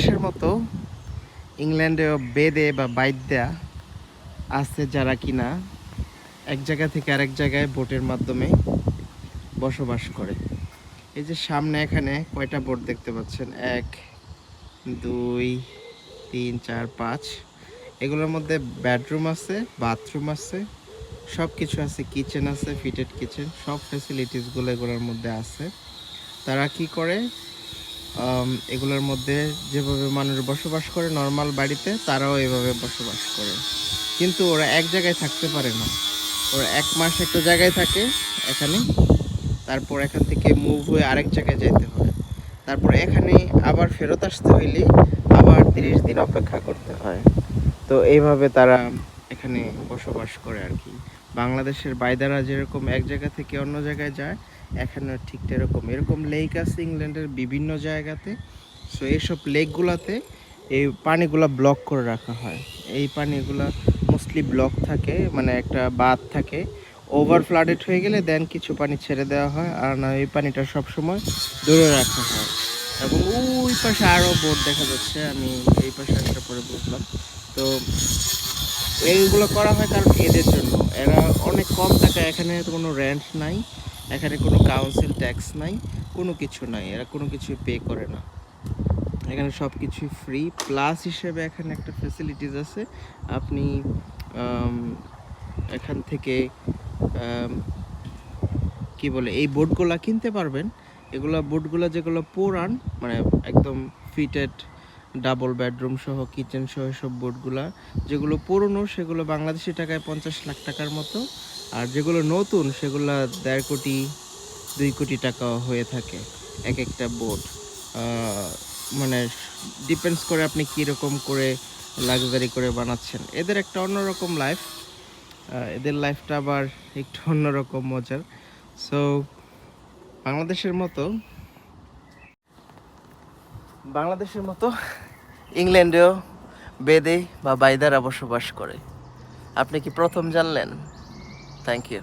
বাংলাদেশের মতো ইংল্যান্ডেও বেদে বা বাইদ্যা আছে যারা কিনা এক জায়গা থেকে আরেক জায়গায় বোটের মাধ্যমে বসবাস করে। এই যে সামনে এখানে কয়টা বোট দেখতে পাচ্ছেন? এক, দুই, তিন, চার, পাঁচ। এগুলোর মধ্যে বেডরুম আছে, বাথরুম আছে সব কিছু আছে। কিচেন আছে, ফিটেড কিচেন, সব ফ্যাসিলিটিসগুলো এগুলোর মধ্যে আছে। তারা কি করে? এগুলোর মধ্যে যেভাবে মানুষ বসবাস করে নর্মাল বাড়িতে, তারাও এভাবে বসবাস করে। কিন্তু ওরা এক জায়গায় থাকতে পারে না। ওরা এক মাস একটা জায়গায় থাকে, এখানে। তারপর এখান থেকে মুভ হয়ে আরেক জায়গায় যেতে হয়। তারপর এখানে আবার ফেরত আসতে হইলে আবার তিরিশ দিন অপেক্ষা করতে হয়। তো এইভাবে তারা এখানে বসবাস করে আর কি। বাংলাদেশের বাইদারা যেরকম এক জায়গা থেকে অন্য জায়গায় যায়, এখানে ঠিক এরকম এরকম লেক আছে ইংল্যান্ডের বিভিন্ন জায়গাতে। সো এইসব লেকগুলোতে এই পানিগুলো ব্লক করে রাখা হয়। এই পানিগুলো মোস্টলি ব্লক থাকে মানে একটা বাঁধ থাকে। ওভার ফ্লাডেড হয়ে গেলে দেন কিছু পানি ছেড়ে দেওয়া হয়, আর না, এই পানিটা সবসময় দূরে রাখা হয়। এবং ওই পাশে আরও বোট দেখা যাচ্ছে, আমি এই পাশে একটা পরে বুঝলাম তো এইগুলো করা হয় কারণ এদের জন্য। এরা অনেক কম টাকা এখানে কোনো রেন্ট নাই, এখানে কোনো কাউন্সিল ট্যাক্স নাই, কোনো কিছু নাই, এরা কোনো কিছু পে করে না। এখানে সব কিছুই ফ্রি প্লাস হিসেবে এখানে একটা ফেসিলিটিস আছে। আপনি এখান থেকে কি বলে, এই বোটগুলা কিনতে পারবেন। এগুলা বোটগুলো যেগুলো পুরান মানে একদম ফিটেড ডাবল বেডরুম সহ কিচেন সহ সব বোটগুলা যেগুলো পুরনো, সেগুলো বাংলাদেশি টাকায় পঞ্চাশ লাখ টাকার মতো। আর যেগুলো নতুন, সেগুলো দেড় কোটি, দুই কোটি টাকা হয়ে থাকে এক একটা বোর্ড মানে ডিপেন্ডস করে আপনি কীরকম করে লাক্সারি করে বানাচ্ছেন। এদের একটা অন্যরকম লাইফ এদের লাইফটা আবার একটু অন্যরকম মজার। সো বাংলাদেশের মতো বাংলাদেশের মতো ইংল্যান্ডেও বেদে বা বাইদারা বসবাস করে। আপনি কি প্রথম জানলেন? Thank you